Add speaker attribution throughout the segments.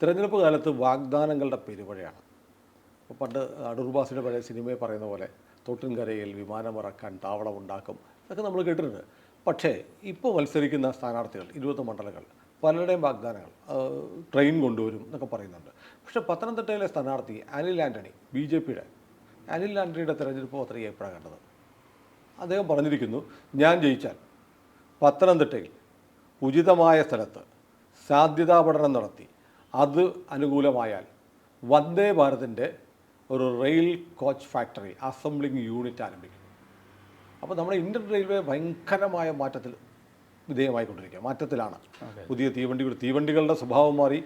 Speaker 1: തിരഞ്ഞെടുപ്പ് കാലത്ത് വാഗ്ദാനങ്ങളുടെ പെരുമഴയാണ്. ഇപ്പോൾ പണ്ട് അടൂർബാസിയുടെ പഴയ സിനിമയെ പറയുന്ന പോലെ തൊട്ടിൻകരയിൽ വിമാനമിറക്കാൻ താവളമുണ്ടാക്കും ഇതൊക്കെ നമ്മൾ കേട്ടിട്ടുണ്ട്. പക്ഷേ ഇപ്പോൾ മത്സരിക്കുന്ന സ്ഥാനാർത്ഥികൾ ഇരുപത് മണ്ഡലങ്ങൾ പലരുടെയും വാഗ്ദാനങ്ങൾ ട്രെയിൻ കൊണ്ടുവരും എന്നൊക്കെ പറയുന്നുണ്ട്. പക്ഷേ പത്തനംതിട്ടയിലെ സ്ഥാനാർത്ഥി അനിൽ ആന്റണി ബി ജെ പിയുടെ അനിൽ ആന്റണിയുടെ തെരഞ്ഞെടുപ്പ് പത്രിക എപ്പോഴാണ് കണ്ടത്. അദ്ദേഹം പറഞ്ഞിരിക്കുന്നു ഞാൻ ജയിച്ചാൽ പത്തനംതിട്ടയിൽ ഉചിതമായ സ്ഥലത്ത് സാധ്യതാ പഠനം നടത്തി അത് അനുകൂലമായാൽ വന്ദേ ഭാരതിന്റെ ഒരു rail coach factory assembling unit ആരംഭിക്കും. അപ്പോൾ നമ്മുടെ ഇന്ത്യൻ റെയിൽവേ ഭയങ്കരമായ മാറ്റത്തിൽ വിധേയമായിക്കൊണ്ടിരിക്കുക. മാറ്റത്തിലാണ്. പുതിയ തീവണ്ടികൾ തീവണ്ടികളുടെ സ്വഭാവം മാറി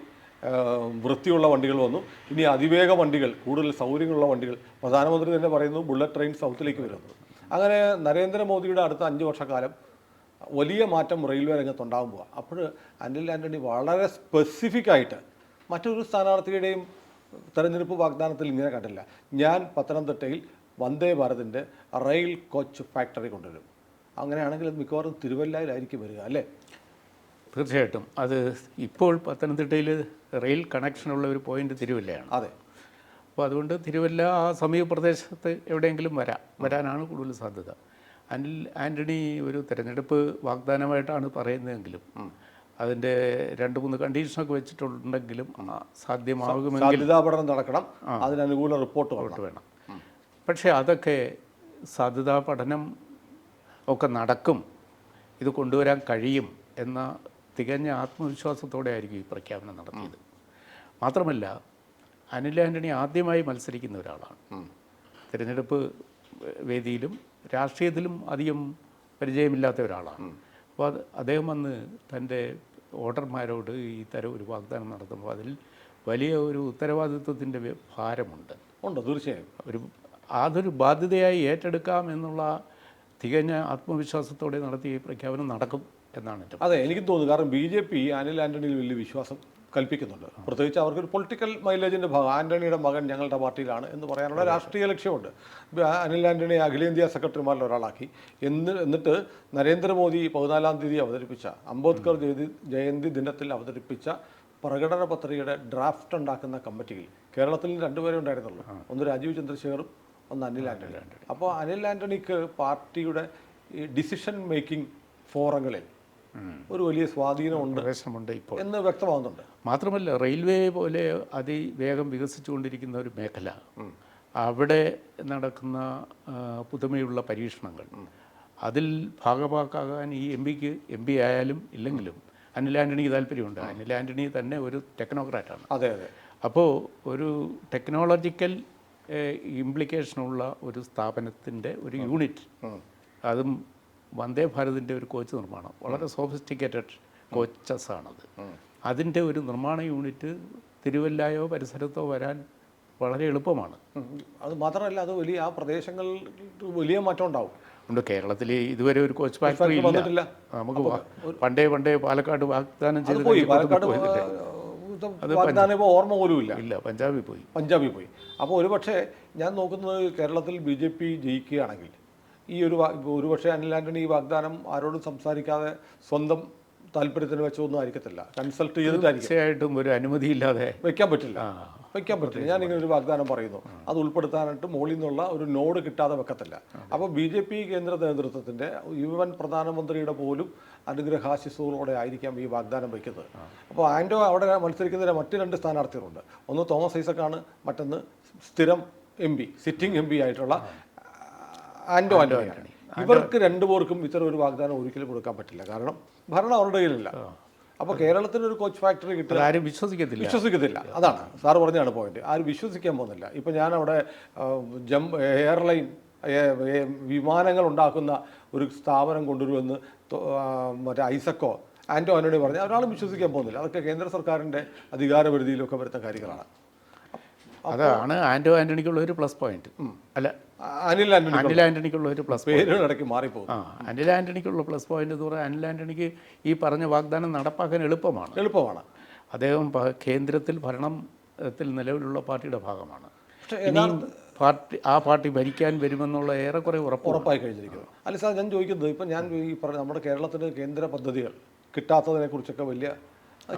Speaker 1: വൃത്തിയുള്ള വണ്ടികൾ വന്നു. ഇനി അതിവേഗ വണ്ടികൾ കൂടുതൽ സൗകര്യങ്ങളുള്ള വണ്ടികൾ. പ്രധാനമന്ത്രി തന്നെ പറയുന്നു ബുള്ളറ്റ് ട്രെയിൻ സൗത്തിലേക്ക് വരുന്നു അങ്ങനെ നരേന്ദ്രമോദിയുടെ അടുത്ത അഞ്ച് വർഷക്കാലം വലിയ മാറ്റം റെയിൽവേ രംഗത്തുണ്ടാകുമ്പോൾ അപ്പോൾ അനിൽ ആന്റണി വളരെ സ്പെസിഫിക് ആയിട്ട് മറ്റൊരു സ്ഥാനാർത്ഥിയുടെയും തെരഞ്ഞെടുപ്പ് വാഗ്ദാനത്തിൽ ഇങ്ങനെ കണ്ടില്ല. ഞാൻ പത്തനംതിട്ടയിൽ വന്ദേ ഭാരതിന്റെ റെയിൽ കോച്ച് ഫാക്ടറി കൊണ്ടുവരും. അങ്ങനെയാണെങ്കിൽ അത് മിക്കവാറും തിരുവല്ലയിലായിരിക്കും വരിക അല്ലേ?
Speaker 2: തീർച്ചയായിട്ടും. അത് ഇപ്പോൾ പത്തനംതിട്ടയിൽ റെയിൽ കണക്ഷനുള്ള ഒരു പോയിന്റ് തിരുവല്ലയാണ്.
Speaker 1: അതെ.
Speaker 2: അപ്പോൾ അതുകൊണ്ട് തിരുവല്ല ആ സമീപ പ്രദേശത്ത് എവിടെയെങ്കിലും വരാം. വരാനാണ് കൂടുതൽ സാധ്യത. അനിൽ ആന്റണി ഒരു തിരഞ്ഞെടുപ്പ് വാഗ്ദാനമായിട്ടാണ് പറയുന്നതെങ്കിലും അതിന്റെ രണ്ട് മൂന്ന് കണ്ടീഷനൊക്കെ വെച്ചിട്ടുണ്ടെങ്കിലും സാധ്യമാകുമെങ്കിൽ
Speaker 1: സാധ്യതാ പഠനം നടക്കണം അതിനനുകൂല റിപ്പോർട്ട് വരണം
Speaker 2: വേണം. പക്ഷേ അതൊക്കെ സാധ്യതാ പഠനം ഒക്കെ നടക്കും. ഇത് കൊണ്ടുവരാൻ കഴിയും എന്ന തികഞ്ഞ ആത്മവിശ്വാസത്തോടെ ആയിരിക്കും ഈ പ്രഖ്യാപനം നടത്തിയത്. മാത്രമല്ല അനിൽ ആന്റണി ആദ്യമായി മത്സരിക്കുന്ന ഒരാളാണ്. തിരഞ്ഞെടുപ്പ് വേദിയിലും രാഷ്ട്രീയത്തിലും അധികം പരിചയമില്ലാത്ത ഒരാളാണ്. അപ്പോൾ അത് അദ്ദേഹം വന്ന് തന്റെ വോട്ടർമാരോട് ഈ തരം ഒരു വാഗ്ദാനം നടത്തുമ്പോൾ അതിൽ വലിയ ഒരു ഉത്തരവാദിത്വത്തിന്റെ ഭാരമുണ്ട്.
Speaker 1: ഉണ്ട്? തീർച്ചയായും.
Speaker 2: ഒരു അതൊരു ബാധ്യതയായി ഏറ്റെടുക്കാം എന്നുള്ള തികഞ്ഞ ആത്മവിശ്വാസത്തോടെ നടത്തിയ ഈ പ്രഖ്യാപനം നടക്കും എന്നാണ്
Speaker 1: അതെ എനിക്ക് തോന്നുന്നു. കാരണം ബി ജെ പി അനിൽ ആന്റണിയിൽ വലിയ വിശ്വാസം കൽപ്പിക്കുന്നുണ്ട്. പ്രത്യേകിച്ച് അവർക്കൊരു പൊളിറ്റിക്കൽ മൈലേജിന്റെ ഭാഗം. ആന്റണിയുടെ മകൻ ഞങ്ങളുടെ പാർട്ടിയിലാണ് എന്ന് പറയാനുള്ള രാഷ്ട്രീയ ലക്ഷ്യമുണ്ട്. അനിൽ ആന്റണി അഖിലേന്ത്യാ സെക്രട്ടറിമാരിൽ ഒരാളാക്കി. എന്ന് എന്നിട്ട് നരേന്ദ്രമോദി പതിനാലാം തീയതി അവതരിപ്പിച്ച അംബേദ്കർ ജയന്തി ജയന്തി ദിനത്തിൽ അവതരിപ്പിച്ച പ്രകടന പത്രികയുടെ ഡ്രാഫ്റ്റ് ഉണ്ടാക്കുന്ന കമ്മിറ്റിയിൽ കേരളത്തിൽ രണ്ടുപേരെ ഉണ്ടായിരുന്നുള്ളൂ. ഒന്ന് രാജീവ് ചന്ദ്രശേഖറും ഒന്ന് അനിൽ ആന്റണി അപ്പോൾ അനിൽ ആന്റണിക്ക് പാർട്ടിയുടെ ഈ ഡിസിഷൻ മേക്കിംഗ് ഫോറങ്ങളിൽ ഒരു വലിയ സ്വാധീനമുണ്ട്
Speaker 2: പ്രവേശനമുണ്ട് ഇപ്പോൾ.
Speaker 1: എന്ന് വ്യക്തമാകുന്നുണ്ട്.
Speaker 2: മാത്രമല്ല റെയിൽവേ പോലെ അതിവേഗം വികസിച്ചുകൊണ്ടിരിക്കുന്ന ഒരു മേഖല അവിടെ നടക്കുന്ന പുതുമയുള്ള പരീക്ഷണങ്ങൾ അതിൽ ഭാഗമാക്കാകാൻ ഈ എം പിക്ക് എം പി ആയാലും ഇല്ലെങ്കിലും അനിൽ ആന്റണിക്ക് താല്പര്യമുണ്ട്. അനിൽ ആന്റണി തന്നെ ഒരു ടെക്നോക്രാറ്റാണ്.
Speaker 1: അതെ അതെ.
Speaker 2: അപ്പോൾ ഒരു ടെക്നോളജിക്കൽ ഇംപ്ലിക്കേഷനുള്ള ഒരു സ്ഥാപനത്തിന്റെ ഒരു യൂണിറ്റ് അതും വന്ദേ ഭാരതിന്റെ ഒരു കോച്ച് നിർമ്മാണം. വളരെ സോഫിസ്റ്റിക്കേറ്റഡ് കോച്ചസ് ആണത് അതിന്റെ ഒരു നിർമ്മാണ യൂണിറ്റ് തിരുവല്ലായോ പരിസരത്തോ വരാൻ വളരെ എളുപ്പമാണ്.
Speaker 1: അത് മാത്രമല്ല അത് വലിയ ആ പ്രദേശങ്ങളിൽ വലിയ മാറ്റം ഉണ്ടാവും.
Speaker 2: ഉണ്ട്. കേരളത്തിൽ ഇതുവരെ ഒരു കോച്ച് ഫാക്ടറി ഇല്ല. നമുക്ക് പണ്ടേ പണ്ടേ പാലക്കാട് വാഗ്ദാനം ചെയ്ത്
Speaker 1: വാഗ്ദാനം ഇപ്പോൾ ഓർമ്മ പോലും ഇല്ല.
Speaker 2: ഇല്ല. പഞ്ചാബിൽ പോയി.
Speaker 1: പഞ്ചാബിൽ പോയി. അപ്പോൾ ഒരുപക്ഷെ ഞാൻ നോക്കുന്നത് കേരളത്തിൽ ബി ജെ പി ജയിക്കുകയാണെങ്കിൽ ഈ ഒരു ഒരുപക്ഷെ അനിൽ ആന്റണി ഈ വാഗ്ദാനം ആരോടും സംസാരിക്കാതെ സ്വന്തം താല്പര്യത്തിന് വെച്ചൊന്നും ആയിരിക്കത്തില്ല. കൺസൾട്ട് ചെയ്തിട്ടായിരിക്കും.
Speaker 2: തീർച്ചയായിട്ടും ഒരു അനുമതിയില്ലാതെ
Speaker 1: വെക്കാൻ പറ്റില്ല. വെക്കാൻ പറ്റില്ല. ഞാൻ ഇങ്ങനെ ഒരു വാഗ്ദാനം പറയുന്നു. അത് ഉൾപ്പെടുത്താനായിട്ട് മുകളിൽ നിന്നുള്ള ഒരു നോഡ് കിട്ടാതെ വെക്കത്തില്ല. അപ്പോൾ ബി ജെ പി കേന്ദ്ര നേതൃത്വത്തിന്റെ യുവൻ പ്രധാനമന്ത്രിയുടെ പോലും അനുഗ്രഹാശിസുകളോടെ ആയിരിക്കാം ഈ വാഗ്ദാനം വയ്ക്കുന്നത് അപ്പോൾ ആൻഡോ അവിടെ മത്സരിക്കുന്നതിന് മറ്റ് രണ്ട് സ്ഥാനാർത്ഥികളുണ്ട്. ഒന്ന് തോമസ് ഐസക്കാണ് മറ്റൊന്ന് സ്ഥിരം M P sitting M P ആയിട്ടുള്ള ആൻഡോ ആന്റണിയാണ് ഇവർക്ക് രണ്ടുപേർക്കും ഇത്തരം ഒരു വാഗ്ദാനം ഒരിക്കലും കൊടുക്കാൻ പറ്റില്ല. കാരണം ഭരണം അവരുടെ കയ്യിലില്ല. അപ്പോൾ കേരളത്തിന് ഒരു കോച്ച് ഫാക്ടറി കിട്ടുക
Speaker 2: ആരും വിശ്വസിക്കത്തില്ല.
Speaker 1: വിശ്വസിക്കത്തില്ല. അതാണ്. സാർ പറഞ്ഞാണ് പോയിന്റ് ആരും വിശ്വസിക്കാൻ പോകുന്നില്ല. ഇപ്പം ഞാൻ അവിടെ ജം എയർലൈൻ വിമാനങ്ങൾ ഉണ്ടാക്കുന്ന ഒരു സ്ഥാപനം കൊണ്ടുവരുമെന്ന് മറ്റേ ഐസക്കോ ആന്റോ ആന്റണി പറഞ്ഞ്. ഒരാളും വിശ്വസിക്കാൻ പോകുന്നില്ല. അതൊക്കെ കേന്ദ്ര സർക്കാരിന്റെ അധികാരപരിധിയിലൊക്കെ വരുന്ന കാര്യങ്ങളാണ്.
Speaker 2: അതാണ് ആന്റോ ആന്റണിക്കുള്ള ഒരു പ്ലസ് പോയിന്റ്. അല്ല
Speaker 1: അനിൽ ആന്റണി
Speaker 2: അനിൽ ആന്റണിക്കുള്ള ഒരു പ്ലസ്
Speaker 1: പേരുകൾ ഇടയ്ക്ക് മാറിപ്പോകും
Speaker 2: ആ അനിൽ ആന്റണിക്കുള്ള പ്ലസ് പോയിന്റ് എന്ന് പറഞ്ഞാൽ അനിൽ ആന്റണിക്ക് ഈ പറഞ്ഞ വാഗ്ദാനം നടപ്പാക്കാൻ എളുപ്പമാണ്.
Speaker 1: എളുപ്പമാണ്.
Speaker 2: അദ്ദേഹം കേന്ദ്രത്തിൽ ഭരണത്തിൽ നിലവിലുള്ള പാർട്ടിയുടെ ഭാഗമാണ്. ഇനിയും പാർട്ടി ആ പാർട്ടി ഭരിക്കാൻ വരുമെന്നുള്ള ഏറെക്കുറെ ഉറപ്പ്
Speaker 1: ഉറപ്പായി കഴിഞ്ഞിരിക്കുന്നു. അല്ല സാർ ഞാൻ ചോദിക്കുന്നത് ഇപ്പം ഞാൻ ഈ പറഞ്ഞ നമ്മുടെ കേരളത്തിന് കേന്ദ്ര പദ്ധതികൾ കിട്ടാത്തതിനെ കുറിച്ചൊക്കെ വലിയ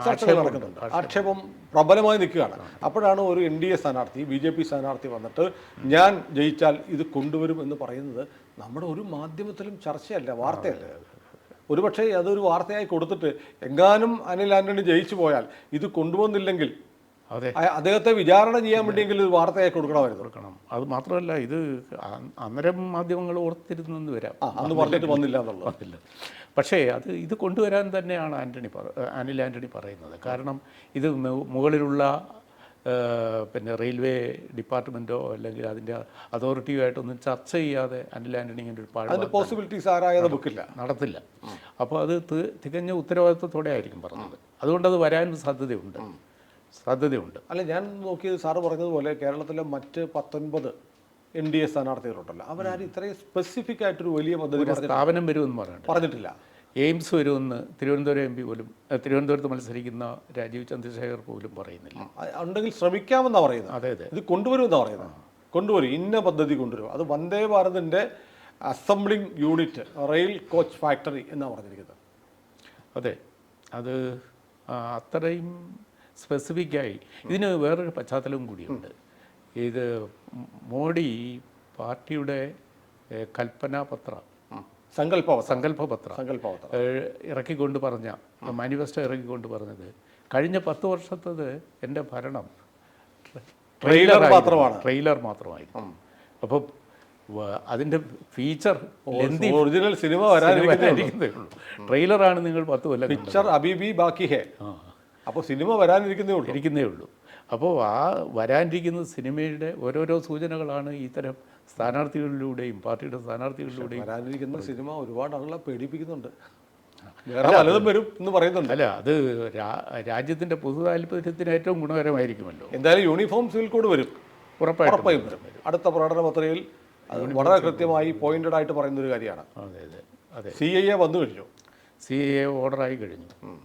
Speaker 1: ചർച്ചകൾ നടക്കുന്നുണ്ട്. ആക്ഷേപം പ്രബലമായി നിൽക്കുകയാണ്. അപ്പോഴാണ് ഒരു എൻ ഡി എ സ്ഥാനാർത്ഥി ബി ജെ പി സ്ഥാനാർത്ഥി വന്നിട്ട് ഞാൻ ജയിച്ചാൽ ഇത് കൊണ്ടുവരും എന്ന് പറയുന്നത് നമ്മുടെ ഒരു മാധ്യമത്തിലും ചർച്ചയല്ല വാർത്തയല്ല. ഒരുപക്ഷെ അതൊരു വാർത്തയായി കൊടുത്തിട്ട് എങ്ങാനും അനിൽ ആന്റണി ജയിച്ചു പോയാൽ ഇത് കൊണ്ടുവന്നില്ലെങ്കിൽ അദ്ദേഹത്തെ വിചാരണ ചെയ്യാൻ വേണ്ടിയെങ്കിലും ഒരു വാർത്തയായി കൊടുക്കണമായിരുന്നു.
Speaker 2: കൊടുക്കണം. അത് മാത്രമല്ല ഇത് അന്നേരം മാധ്യമങ്ങൾ ഓർത്തിരുന്നെന്ന് വരാം.
Speaker 1: അന്ന് പറഞ്ഞിട്ട് വന്നില്ല എന്നുള്ളത്.
Speaker 2: വന്നില്ല. പക്ഷേ അത് ഇത് കൊണ്ടുവരാൻ തന്നെയാണ് ആന്റണി പറ അനിൽ ആന്റണി പറയുന്നത്. കാരണം ഇത് മുകളിലുള്ള പിന്നെ റെയിൽവേ ഡിപ്പാർട്ട്മെന്റോ അല്ലെങ്കിൽ അതിന്റെ അതോറിറ്റിയോ ആയിട്ടൊന്നും ചർച്ച ചെയ്യാതെ അനിൽ ആന്റണി ഇങ്ങനെ ഒരു
Speaker 1: പോസിബിലിറ്റീസ് ആരായത് ബുക്കില്ല
Speaker 2: നടത്തില്ല. അപ്പോൾ അത് തികഞ്ഞ ഉത്തരവാദിത്വത്തോടെ ആയിരിക്കും പറഞ്ഞത് അതുകൊണ്ടത് വരാനും സാധ്യതയുണ്ട്. സാധ്യതയുണ്ട്.
Speaker 1: അല്ല ഞാൻ നോക്കിയത് സാറ് പറഞ്ഞതുപോലെ കേരളത്തിലെ മറ്റ് പത്തൊൻപത് എൻ ഡി എ സ്ഥാനാർത്ഥികളുണ്ടല്ലോ. അവരാരും ഇത്രയും സ്പെസിഫിക് ആയിട്ടൊരു വലിയ പദ്ധതി
Speaker 2: സ്ഥാപനം വരുമെന്ന് പറഞ്ഞു
Speaker 1: പറഞ്ഞിട്ടില്ല.
Speaker 2: എയിംസ് വരുമെന്ന് തിരുവനന്തപുരം എം പി പോലും തിരുവനന്തപുരത്ത് മത്സരിക്കുന്ന രാജീവ് ചന്ദ്രശേഖർ പോലും പറയുന്നില്ല.
Speaker 1: ഉണ്ടെങ്കിൽ ശ്രമിക്കാമെന്നാണ് പറയുന്നത്.
Speaker 2: അതെ അതെ.
Speaker 1: ഇത് കൊണ്ടുവരുമെന്നാണ് പറയുന്നത്. കൊണ്ടുവരും. ഇന്ന പദ്ധതി കൊണ്ടുവരും. അത് Vande ഭാരതിന്റെ assembling unit rail coach factory എന്നാണ് പറഞ്ഞിരിക്കുന്നത്.
Speaker 2: അതെ. അത് അത്രയും സ്പെസിഫിക്കായി ഇതിന് വേറൊരു പശ്ചാത്തലവും കൂടിയുണ്ട്. ഇത് മോഡി പാർട്ടിയുടെ കൽപ്പനാപത്ര
Speaker 1: സങ്കല്പ
Speaker 2: സങ്കല്പപത്ര
Speaker 1: സങ്കല്പാവസ്ഥ
Speaker 2: ഏഹ് ഇറക്കിക്കൊണ്ട് പറഞ്ഞ മാനിഫെസ്റ്റോ ഇറക്കിക്കൊണ്ട് പറഞ്ഞത് കഴിഞ്ഞ പത്ത് വർഷത്തത് എന്റെ ഭരണം
Speaker 1: ട്രെയിലർ മാത്രമാണ്.
Speaker 2: ട്രെയിലർ മാത്രമായിരുന്നു. അപ്പോൾ അതിന്റെ ഫീച്ചർ
Speaker 1: ഒറിജിനൽ സിനിമ വരാനിരിക്കുന്നേ ഉള്ളൂ.
Speaker 2: ട്രെയിലറാണ് നിങ്ങൾ പത്ത് കൊല്ലം.
Speaker 1: പിക്ചർ അബിബി ബാക്കി ഹേ.
Speaker 2: ആ.
Speaker 1: അപ്പോൾ സിനിമ വരാനിരിക്കുന്നേ ഉള്ളൂ.
Speaker 2: ഇരിക്കുന്നേ ഉള്ളൂ. അപ്പോൾ ആ വരാനിരിക്കുന്ന സിനിമയുടെ ഓരോരോ സൂചനകളാണ് ഇത്തരം സ്ഥാനാർത്ഥികളിലൂടെയും പാർട്ടിയുടെ സ്ഥാനാർത്ഥികളിലൂടെയും
Speaker 1: വരാനിരിക്കുന്ന സിനിമ ഒരുപാട് ആളുകളെ പേടിപ്പിക്കുന്നുണ്ട്. വേറെ പലതും വരും എന്ന് പറയുന്നുണ്ട്.
Speaker 2: അല്ല അത് രാജ്യത്തിന്റെ രാജ്യത്തിന്റെ പൊതു താല്പര്യത്തിന് ഏറ്റവും ഗുണകരമായിരിക്കുമല്ലോ.
Speaker 1: എന്തായാലും യൂണിഫോം സിവിൽ കോഡ് വരും. ഉറപ്പായും വരും. അടുത്ത പ്രകടന പത്രികയിൽ അത് വളരെ കൃത്യമായി പോയിന്റഡ് ആയിട്ട് പറയുന്ന ഒരു കാര്യമാണ്.
Speaker 2: അതെ അതെ അതെ.
Speaker 1: സി ഐ എ വന്നു കഴിഞ്ഞു.
Speaker 2: സി ഐ എ ഓർഡറായി കഴിഞ്ഞു.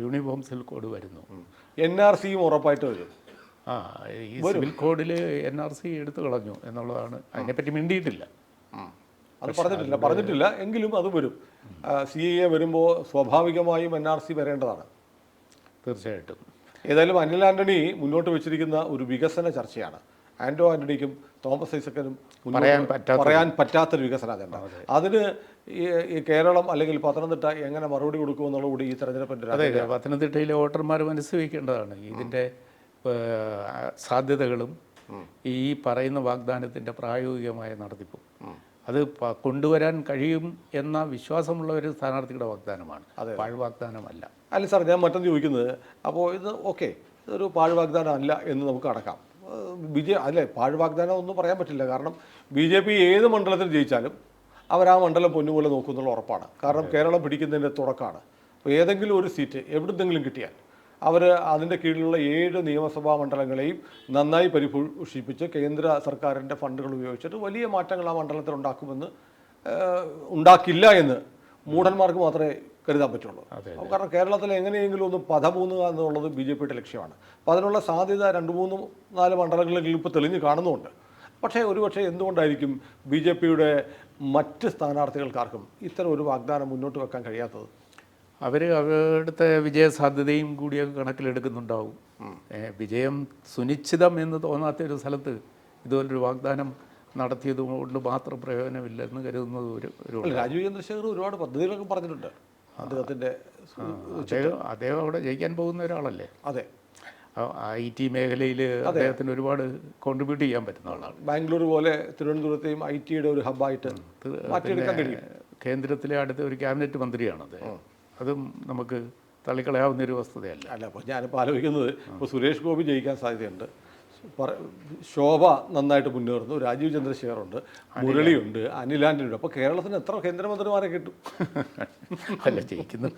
Speaker 2: യൂണിഫോം സിവിൽ കോഡ് വരുന്നു.
Speaker 1: എൻ ആർ സിയും ഉറപ്പായിട്ട് വരും.
Speaker 2: ആ ഈ സിവിൽ കോഡിൽ എൻ ആർ സി എടുത്തു കളഞ്ഞു എന്നുള്ളതാണ്. അതിനെപ്പറ്റി മിണ്ടിയിട്ടില്ല.
Speaker 1: അത് പറഞ്ഞിട്ടില്ല പറഞ്ഞിട്ടില്ല. എങ്കിലും അത് വരും. സി ഐ എ വരുമ്പോൾ സ്വാഭാവികമായും എൻ ആർ സി വരേണ്ടതാണ്.
Speaker 2: തീർച്ചയായിട്ടും.
Speaker 1: ഏതായാലും അനിൽ ആന്റണി മുന്നോട്ട് വെച്ചിരിക്കുന്ന ഒരു വികസന ചർച്ചയാണ്. ആൻഡോ ആന്റണിക്കും തോമസ് ഐസക്കനും
Speaker 2: പറയാൻ പറ്റാത്ത
Speaker 1: പറയാൻ പറ്റാത്തൊരു വികസന അജണ്ട അതിന് ഈ കേരളം അല്ലെങ്കിൽ പത്തനംതിട്ട എങ്ങനെ മറുപടി കൊടുക്കുമെന്നുള്ള കൂടി ഈ തെരഞ്ഞെടുപ്പിന്റെ
Speaker 2: അതെ പത്തനംതിട്ടയിലെ വോട്ടർമാർ മനസ്സ് വയ്ക്കേണ്ടതാണ്. ഇതിന്റെ സാധ്യതകളും ഈ പറയുന്ന വാഗ്ദാനത്തിന്റെ പ്രായോഗികമായ നടത്തിപ്പും. അത് കൊണ്ടുവരാൻ കഴിയും എന്ന വിശ്വാസമുള്ള ഒരു സ്ഥാനാർത്ഥിയുടെ വാഗ്ദാനമാണ്. പാഴ് വാഗ്ദാനമല്ല
Speaker 1: അല്ല സാർ ഞാൻ മറ്റൊന്ന് ചോദിക്കുന്നത്. അപ്പോൾ ഇത് ഓക്കെ ഇതൊരു പാഴ് വാഗ്ദാനം അല്ല എന്ന് നമുക്ക് അടക്കാം. ബി ജെ അല്ലെ പാഴ് വാഗ്ദാനം ഒന്നും പറയാൻ പറ്റില്ല. കാരണം ബി ജെ പി ഏത് മണ്ഡലത്തിൽ ജയിച്ചാലും അവർ ആ മണ്ഡലം പൊന്നുപോലെ നോക്കുന്നുള്ള ഉറപ്പാണ്. കാരണം കേരളം പിടിക്കുന്നതിന്റെ തുടക്കമാണ് അപ്പോൾ ഏതെങ്കിലും ഒരു സീറ്റ് എവിടുന്നെങ്കിലും കിട്ടിയാൽ അവർ അതിന്റെ കീഴിലുള്ള ഏഴ് നിയമസഭാ മണ്ഡലങ്ങളെയും നന്നായി പരിപോഷിപ്പിച്ച് കേന്ദ്ര സർക്കാരിന്റെ ഫണ്ടുകൾ ഉപയോഗിച്ചിട്ട് വലിയ മാറ്റങ്ങൾ ആ മണ്ഡലത്തിൽ ഉണ്ടാക്കുമെന്ന് ഉണ്ടാക്കില്ല എന്ന് മൂഢന്മാർക്ക് മാത്രമേ കരുതാൻ പറ്റുള്ളൂ. അപ്പോൾ കാരണം കേരളത്തിൽ എങ്ങനെയെങ്കിലും ഒന്ന് പദമൂന്നുക എന്നുള്ളത് ബി ജെ പിയുടെ ലക്ഷ്യമാണ്. അപ്പോൾ അതിനുള്ള സാധ്യത രണ്ട് മൂന്ന് നാല് മണ്ഡലങ്ങളിൽ ഇപ്പോൾ തെളിഞ്ഞ് കാണുന്നുമുണ്ട് പക്ഷേ ഒരുപക്ഷെ എന്തുകൊണ്ടായിരിക്കും ബി ജെ പിയുടെ മറ്റ് സ്ഥാനാർത്ഥികൾക്കാർക്കും ഇത്തരം ഒരു വാഗ്ദാനം മുന്നോട്ട് വെക്കാൻ കഴിയാത്തത്?
Speaker 2: അവർ അവരുടെ വിജയസാധ്യതയും കൂടിയൊക്കെ കണക്കിലെടുക്കുന്നുണ്ടാവും. വിജയം സുനിശ്ചിതം എന്ന് തോന്നാത്ത ഒരു സ്ഥലത്ത് ഇതുപോലൊരു വാഗ്ദാനം നടത്തിയത് കൊണ്ട് മാത്രം പ്രയോജനമില്ലെന്ന് കരുതുന്നത് ഒരു
Speaker 1: രാജീവ് ചന്ദ്രശേഖർ ഒരുപാട് പദ്ധതികളൊക്കെ പറഞ്ഞിട്ടുണ്ട്. അദ്ദേഹത്തിന്റെ
Speaker 2: അദ്ദേഹം അദ്ദേഹം അവിടെ ജയിക്കാൻ പോകുന്ന ഒരാളല്ലേ?
Speaker 1: അതെ.
Speaker 2: ഐ ടി മേഖലയിൽ അദ്ദേഹത്തിന് ഒരുപാട് കോൺട്രിബ്യൂട്ട് ചെയ്യാൻ പറ്റുന്ന ആളാണ്.
Speaker 1: ബാംഗ്ലൂർ പോലെ തിരുവനന്തപുരത്തെയും ഐ ടിയുടെ ഒരു ഹബ്ബായിട്ട് മാറ്റിയെടുക്കാൻ കഴിയും.
Speaker 2: കേന്ദ്രത്തിലെ അടുത്ത ഒരു ക്യാബിനറ്റ് മന്ത്രിയാണത് അതും. നമുക്ക് തള്ളിക്കളയാവുന്ന ഒരു വസ്തുതയല്ല.
Speaker 1: അല്ല അപ്പോൾ ഞാനിപ്പോൾ ആലോചിക്കുന്നത് ഇപ്പോൾ സുരേഷ് ഗോപി ജയിക്കാൻ സാധ്യതയുണ്ട്. ശോഭ നന്നായിട്ട് മുന്നേറുന്നു. രാജീവ് ചന്ദ്രശേഖറുണ്ട് മുരളിയുണ്ട്. ഉണ്ട്. അപ്പോൾ കേരളത്തിന് എത്ര കേന്ദ്രമന്ത്രിമാരെ കിട്ടും?
Speaker 2: അല്ല ജയിക്കുന്നു.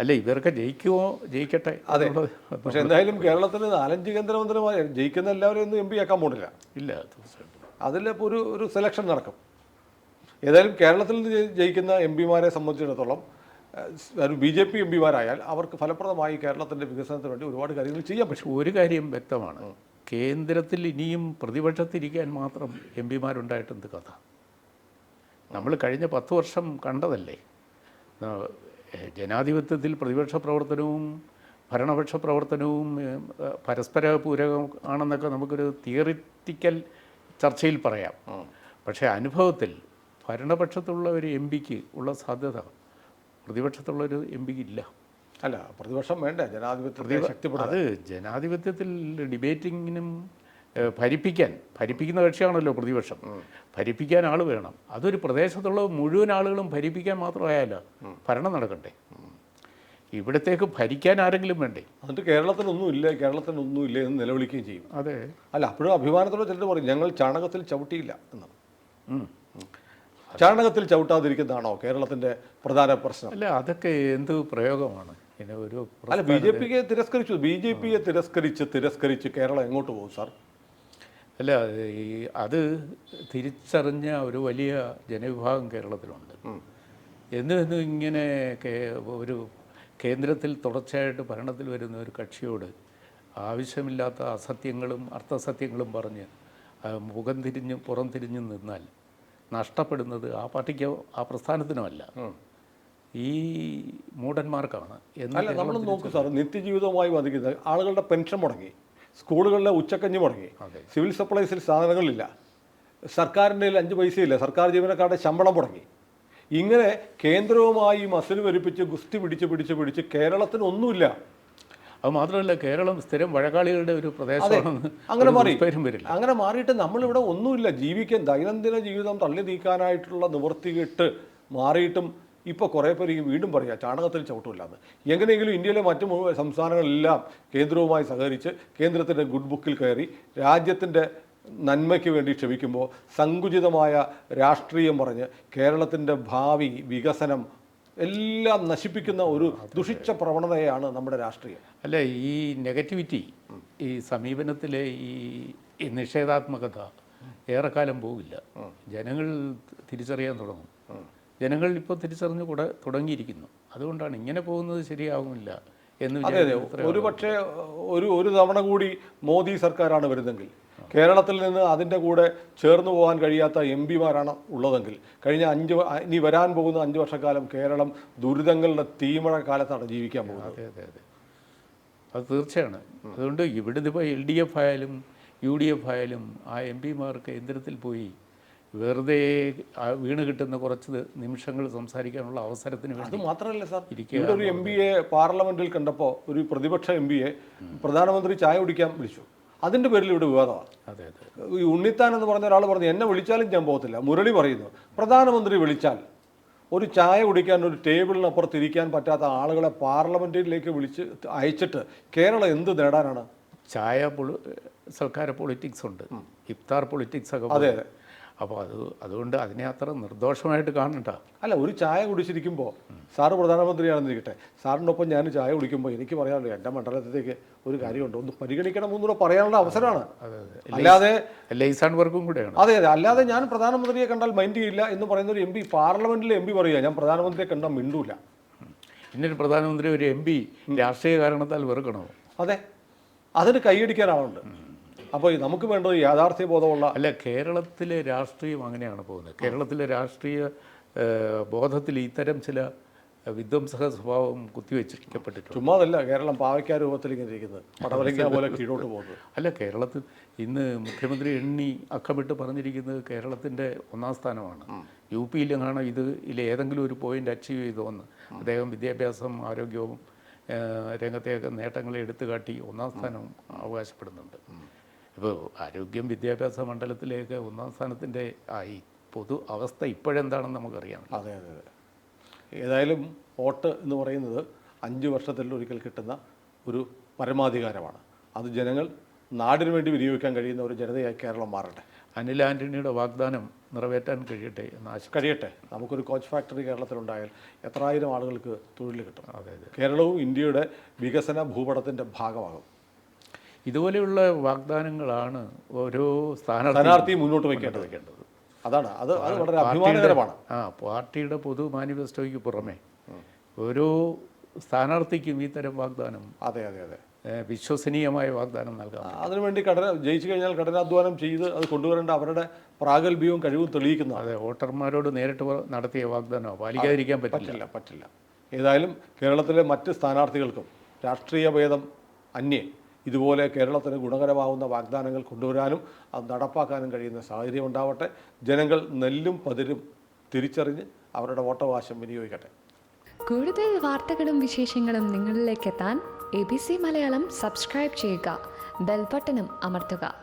Speaker 2: അല്ല ഇവരൊക്കെ ജയിക്കുമോ ജയിക്കട്ടെ?
Speaker 1: അതെ. പക്ഷെ എന്തായാലും കേരളത്തിൽ നാലഞ്ച് കേന്ദ്രമന്ത്രിമാർ ജയിക്കുന്ന എല്ലാവരും ഒന്നും എം പി ആക്കാൻ പോണില്ല.
Speaker 2: ഇല്ല
Speaker 1: അതിലിപ്പോൾ ഒരു ഒരു സെലക്ഷൻ നടക്കും. ഏതായാലും കേരളത്തിൽ നിന്ന് ജയിക്കുന്ന എം പിമാരെ സംബന്ധിച്ചിടത്തോളം ബി ജെ പി എം പിമാരായാൽ അവർക്ക് ഫലപ്രദമായി കേരളത്തിന്റെ വികസനത്തിന് വേണ്ടി ഒരുപാട് കാര്യങ്ങൾ ചെയ്യാൻ പറ്റും.
Speaker 2: പക്ഷെ ഒരു കാര്യം വ്യക്തമാണ്. കേന്ദ്രത്തിൽ ഇനിയും പ്രതിപക്ഷത്തിരിക്കാൻ മാത്രം എം പിമാരുണ്ടായിട്ടെന്ത് കഥ? നമ്മൾ കഴിഞ്ഞ പത്ത് വർഷം കണ്ടതല്ലേ? ജനാധിപത്യത്തിൽ പ്രതിപക്ഷ പ്രവർത്തനവും ഭരണപക്ഷ പ്രവർത്തനവും പരസ്പര പൂരകം ആണെന്നൊക്കെ നമുക്കൊരു തിയറിറ്റിക്കൽ ചർച്ചയിൽ പറയാം. പക്ഷേ അനുഭവത്തിൽ ഭരണപക്ഷത്തുള്ള ഒരു എം പിക്ക് ഉള്ള സാധ്യത പ്രതിപക്ഷത്തുള്ള ഒരു എം പിക്ക് ഇല്ല.
Speaker 1: അല്ല പ്രതിപക്ഷം വേണ്ട? ജനാധിപത്യത്തെ
Speaker 2: അത് ജനാധിപത്യത്തിൽ ഡിബേറ്റിങ്ങിനും ഭരിപ്പിക്കാൻ ഭരിപ്പിക്കുന്ന കക്ഷിയാണല്ലോ പ്രതിപക്ഷം. ഭരിപ്പിക്കാൻ ആൾ വേണം. അതൊരു പ്രദേശത്തുള്ള മുഴുവൻ ആളുകളും ഭരിപ്പിക്കാൻ മാത്രമായാലോ ഭരണം നടക്കട്ടെ ഇവിടത്തേക്ക് ഭരിക്കാൻ ആരെങ്കിലും വേണ്ടേ?
Speaker 1: എന്നിട്ട് കേരളത്തിനൊന്നുമില്ല കേരളത്തിനൊന്നും ഇല്ല എന്ന് നിലവിളിക്കുകയും ചെയ്യും.
Speaker 2: അതെ.
Speaker 1: അല്ല അപ്പോഴും അഭിമാനത്തോടെ ചിലർ പറയും ഞങ്ങൾ ചാണകത്തിൽ ചവിട്ടിയില്ല എന്നാണ് ചാണകത്തിൽ ചവിട്ടാതിരിക്കുന്നതാണോ കേരളത്തിന്റെ പ്രധാന പ്രശ്നം?
Speaker 2: അല്ല അതൊക്കെ എന്ത് പ്രയോഗമാണ്? പിന്നെ ഒരു
Speaker 1: അല്ല ബി ജെ പിക്ക് തിരസ്കരിച്ചു. ബി ജെ പിയെ തിരസ്കരിച്ച് തിരസ്കരിച്ച് കേരളം എങ്ങോട്ട് പോകും സാർ?
Speaker 2: അല്ല ഈ അത് തിരിച്ചറിഞ്ഞ ഒരു വലിയ ജനവിഭാഗം കേരളത്തിലുണ്ട്. എന്നും ഇങ്ങനെ ഒരു കേന്ദ്രത്തിൽ തുടർച്ചയായിട്ട് ഭരണത്തിൽ വരുന്ന ഒരു കക്ഷിയോട് ആവശ്യമില്ലാത്ത അസത്യങ്ങളും അർത്ഥസത്യങ്ങളും പറഞ്ഞ് മുഖം തിരിഞ്ഞ് പുറം തിരിഞ്ഞ് നിന്നാൽ നഷ്ടപ്പെടുന്നത് ആ പാർട്ടിക്കോ ആ പ്രസ്ഥാനത്തിനുമല്ല. ഈ മൂടന്മാർക്കാണ് എന്നാലും
Speaker 1: അല്ല നമ്മൾ നോക്കും സാർ. നിത്യജീവിതവുമായി ബാധിക്കുന്നത് ആളുകളുടെ പെൻഷൻ മുടങ്ങി സ്കൂളുകളിലെ ഉച്ചക്കഞ്ഞ് മുടങ്ങി സിവിൽ സപ്ലൈസിൽ സാധനങ്ങളില്ല സർക്കാരിന്റെ അഞ്ച് പൈസയില്ല സർക്കാർ ജീവനക്കാരുടെ ശമ്പളം മുടങ്ങി. ഇങ്ങനെ കേന്ദ്രവുമായി മസിൽ വരിപ്പിച്ച് ഗുസ്തി പിടിച്ച് പിടിച്ച് പിടിച്ച് കേരളത്തിന് ഒന്നുമില്ല
Speaker 2: അത് മാത്രമല്ല കേരളം സ്ഥിരം വഴക്കാളികളുടെ ഒരു പ്രദേശമാണ്.
Speaker 1: അങ്ങനെ മാറി.
Speaker 2: വരില്ല.
Speaker 1: അങ്ങനെ മാറിയിട്ട് നമ്മളിവിടെ ഒന്നുമില്ല. ജീവിക്കാൻ ദൈനംദിന ജീവിതം തള്ളി നീക്കാനായിട്ടുള്ള നിവൃത്തികെട്ട് മാറിയിട്ടും ഇപ്പോൾ കുറേ പേര് ഈ വീണ്ടും പറയുക ചാണകത്തിൽ ചവിട്ടില്ലാന്ന് എങ്ങനെയെങ്കിലും ഇന്ത്യയിലെ മറ്റു സംസ്ഥാനങ്ങളെല്ലാം കേന്ദ്രവുമായി സഹകരിച്ച് കേന്ദ്രത്തിന്റെ ഗുഡ് ബുക്കിൽ കയറി രാജ്യത്തിന്റെ നന്മയ്ക്ക് വേണ്ടി ക്ഷമിക്കുമ്പോൾ സങ്കുചിതമായ രാഷ്ട്രീയം പറഞ്ഞ് കേരളത്തിന്റെ ഭാവി വികസനം എല്ലാം നശിപ്പിക്കുന്ന ഒരു ദുഷിച്ച പ്രവണതയാണ് നമ്മുടെ രാഷ്ട്രീയം.
Speaker 2: അല്ല ഈ നെഗറ്റിവിറ്റി ഈ സമീപനത്തിലെ ഈ ഈ നിഷേധാത്മകത ഏറെക്കാലം പോവില്ല. ജനങ്ങൾ തിരിച്ചറിയാൻ തുടങ്ങും. ജനങ്ങൾ ഇപ്പോൾ തിരിച്ചറിഞ്ഞു കൂടെ തുടങ്ങിയിരിക്കുന്നു. അതുകൊണ്ടാണ് ഇങ്ങനെ പോകുന്നത് ശരിയാകുന്നില്ല എന്ന്
Speaker 1: അതെ അതെ.
Speaker 2: വിചാരിക്കുന്നത്
Speaker 1: ഒരു പക്ഷേ ഒരു ഒരു തവണ കൂടി മോദി സർക്കാരാണ് വരുന്നതെങ്കിൽ കേരളത്തിൽ നിന്ന് അതിന്റെ കൂടെ ചേർന്നു പോകാൻ കഴിയാത്ത എം പിമാരാണ് ഉള്ളതെങ്കിൽ കഴിഞ്ഞ അഞ്ച് ഇനി വരാൻ പോകുന്ന അഞ്ച് വർഷക്കാലം കേരളം ദുരിതങ്ങളുടെ തീമഴ കാലത്താണ് ജീവിക്കാൻ പോകുന്നത്.
Speaker 2: അതെ അതെ അതെ. അത് തീർച്ചയാണ്. അതുകൊണ്ട് ഇവിടുന്ന് ഇപ്പോൾ എൽ ഡി എഫ് ആയാലും യു ഡി എഫ് ആയാലും ആ എം പിമാർ കേന്ദ്രത്തിൽ പോയി വെറുതെ വീണ് കിട്ടുന്ന കുറച്ച് നിമിഷങ്ങൾ സംസാരിക്കാനുള്ള അവസരത്തിന്
Speaker 1: അത്
Speaker 2: വേണ്ടി
Speaker 1: മാത്രമല്ല സാർ ഇവിടെ ഒരു എം പിയെ പാർലമെന്റിൽ കണ്ടപ്പോൾ ഒരു പ്രതിപക്ഷ എം പിയെ പ്രധാനമന്ത്രി ചായ കുടിക്കാൻ വിളിച്ചു. അതിന്റെ പേരിൽ ഇവിടെ വിവാദമാണ്.
Speaker 2: അതെ അതെ.
Speaker 1: ഈ ഉണ്ണിത്താൻ എന്ന് പറഞ്ഞ ഒരാൾ പറഞ്ഞു എന്നെ വിളിച്ചാലും ഞാൻ പോകത്തില്ല. മുരളി പറയുന്നു പ്രധാനമന്ത്രി വിളിച്ചാൽ ഒരു ചായ കുടിക്കാൻ ഒരു ടേബിളിനപ്പുറത്ത് ഇരിക്കാൻ പറ്റാത്ത ആളുകളെ പാർലമെന്റിലേക്ക് വിളിച്ച് അയച്ചിട്ട് കേരളം എന്ത് നേടാനാണ്?
Speaker 2: ചായ പൊളി സൽക്കാര പൊളിറ്റിക്സ് ഉണ്ട്. ഇഫ്താർ പൊളിറ്റിക്സ് ഒക്കെ
Speaker 1: അതെ,
Speaker 2: പോലെ. അപ്പോൾ അത് അതുകൊണ്ട് അതിനെ അത്ര നിർദോഷമായിട്ട് കാണണ്ട.
Speaker 1: അല്ല ഒരു ചായ കുടിച്ചിരിക്കുമ്പോൾ സാറ് പ്രധാനമന്ത്രിയാണെന്നിരിക്കട്ടെ. സാറിനൊപ്പം ഞാൻ ചായ കുടിക്കുമ്പോൾ എനിക്ക് പറയാനുള്ളൂ എന്റെ മണ്ഡലത്തിലേക്ക് ഒരു കാര്യമുണ്ട്. ഒന്ന് പരിഗണിക്കണം എന്നൂടെ പറയാനുള്ള അവസരമാണ്. അല്ലാതെ
Speaker 2: ലൈസാൻ വർക്കും കൂടെയാണ്.
Speaker 1: അതെ അതെ. അല്ലാതെ ഞാൻ പ്രധാനമന്ത്രിയെ കണ്ടാൽ മൈൻഡ് ചെയ്യില്ല എന്ന് പറയുന്ന ഒരു എം പി പാർലമെന്റിലെ എം പി പറയുക ഞാൻ പ്രധാനമന്ത്രിയെ കണ്ടാൽ മിണ്ടൂല.
Speaker 2: ഇന്നൊരു പ്രധാനമന്ത്രി ഒരു എം പി രാഷ്ട്രീയ കാരണത്താൽ വെറുക്കണോ?
Speaker 1: അതെ. അതിന് കൈയടിക്കാനാളുണ്ട് അപ്പോൾ നമുക്ക് വേണ്ടത് യാഥാർത്ഥ്യ ബോധമുള്ള
Speaker 2: അല്ല കേരളത്തിലെ രാഷ്ട്രീയം അങ്ങനെയാണ് പോകുന്നത്. കേരളത്തിലെ രാഷ്ട്രീയ ബോധത്തിൽ ഇത്തരം ചില വിധ്വംസക സ്വഭാവം കുത്തിവെച്ചിരിക്കപ്പെട്ടിട്ടുണ്ട്.
Speaker 1: ചുമ്മാതല്ല കേരളം പാവയ്ക്ക രൂപത്തിൽ ഇങ്ങനെ ഇരിക്കുന്നത്. പോലെ കീഴോട്ട് പോകുന്നത്.
Speaker 2: അല്ല കേരളത്തിൽ ഇന്ന് മുഖ്യമന്ത്രി എണ്ണി അക്കമിട്ട് പറഞ്ഞിരിക്കുന്നത് കേരളത്തിന്റെ ഒന്നാം സ്ഥാനമാണ്. യു പിയിലെങ്ങാണോ ഇത് ഇതിൽ ഏതെങ്കിലും ഒരു പോയിന്റ് അച്ചീവ് ചെയ്തോന്ന് അദ്ദേഹം വിദ്യാഭ്യാസം ആരോഗ്യവും രംഗത്തെയൊക്കെ നേട്ടങ്ങളെ എടുത്തുകാട്ടി ഒന്നാം സ്ഥാനം അവകാശപ്പെടുന്നുണ്ട്. ഇപ്പോൾ ആരോഗ്യം വിദ്യാഭ്യാസ മണ്ഡലത്തിലേക്ക് ഒന്നാം സ്ഥാനത്തിന്റെ ആയി പൊതു അവസ്ഥ ഇപ്പോഴെന്താണെന്ന് നമുക്കറിയാം
Speaker 1: അതെ അതെ അതെ. ഏതായാലും വോട്ട് എന്ന് പറയുന്നത് അഞ്ച് വർഷത്തിൽ ഒരിക്കൽ കിട്ടുന്ന ഒരു പരമാധികാരമാണ്. അത് ജനങ്ങൾ നാടിനു വേണ്ടി വിനിയോഗിക്കാൻ കഴിയുന്ന ഒരു ജനതയായി കേരളം മാറട്ടെ.
Speaker 2: അനിൽ ആന്റണിയുടെ വാഗ്ദാനം നിറവേറ്റാൻ കഴിയട്ടെ എന്ന്
Speaker 1: കഴിയട്ടെ. നമുക്കൊരു കോച്ച് ഫാക്ടറി കേരളത്തിലുണ്ടായാൽ എത്രായിരം ആളുകൾക്ക് തൊഴിൽ കിട്ടും.
Speaker 2: അതെ അതെ.
Speaker 1: കേരളവും ഇന്ത്യയുടെ വികസന ഭൂപടത്തിന്റെ ഭാഗമാകും.
Speaker 2: ഇതുപോലെയുള്ള വാഗ്ദാനങ്ങളാണ് ഓരോ സ്ഥാനാർത്ഥി
Speaker 1: മുന്നോട്ട് വയ്ക്കേണ്ടത്. അതാണ്. അത് അത് വളരെ അഭിമാനകരമാണ്.
Speaker 2: ആ പാർട്ടിയുടെ പൊതു മാനിഫെസ്റ്റോയ്ക്ക് പുറമെ ഓരോ സ്ഥാനാർത്ഥിക്കും ഈ തരം വാഗ്ദാനം
Speaker 1: അതെ അതെ അതെ.
Speaker 2: വിശ്വസനീയമായ വാഗ്ദാനം നൽകാം
Speaker 1: അതിനുവേണ്ടി കഠിന ജയിച്ചു കഴിഞ്ഞാൽ കഠിനാധ്വാനം ചെയ്ത് അത് കൊണ്ടുവരേണ്ട അവരുടെ പ്രാഗൽഭ്യവും കഴിവും തെളിയിക്കുന്നു
Speaker 2: അതെ വോട്ടർമാരോട് നേരിട്ട് നടത്തിയ വാഗ്ദാനം പാലിക്കാതിരിക്കാൻ
Speaker 1: പറ്റില്ല പറ്റില്ല. ഏതായാലും കേരളത്തിലെ മറ്റ് സ്ഥാനാർത്ഥികൾക്കും രാഷ്ട്രീയ ഭേദം അന്യേ. ഇതുപോലെ കേരളത്തിന് ഗുണകരമാവുന്ന വാഗ്ദാനങ്ങൾ കൊണ്ടുവരാനും അത് നടപ്പാക്കാനും കഴിയുന്ന സാഹചര്യം ഉണ്ടാവട്ടെ. ജനങ്ങൾ നെല്ലും പതിരും തിരിച്ചറിഞ്ഞ് അവരുടെ വോട്ടവകാശം വിനിയോഗിക്കട്ടെ.
Speaker 3: കൂടുതൽ വാർത്തകളും വിശേഷങ്ങളും നിങ്ങളിലേക്ക് എത്താൻ A B C Malayalam subscribe ചെയ്യുക. ബെൽബട്ടനും അമർത്തുക.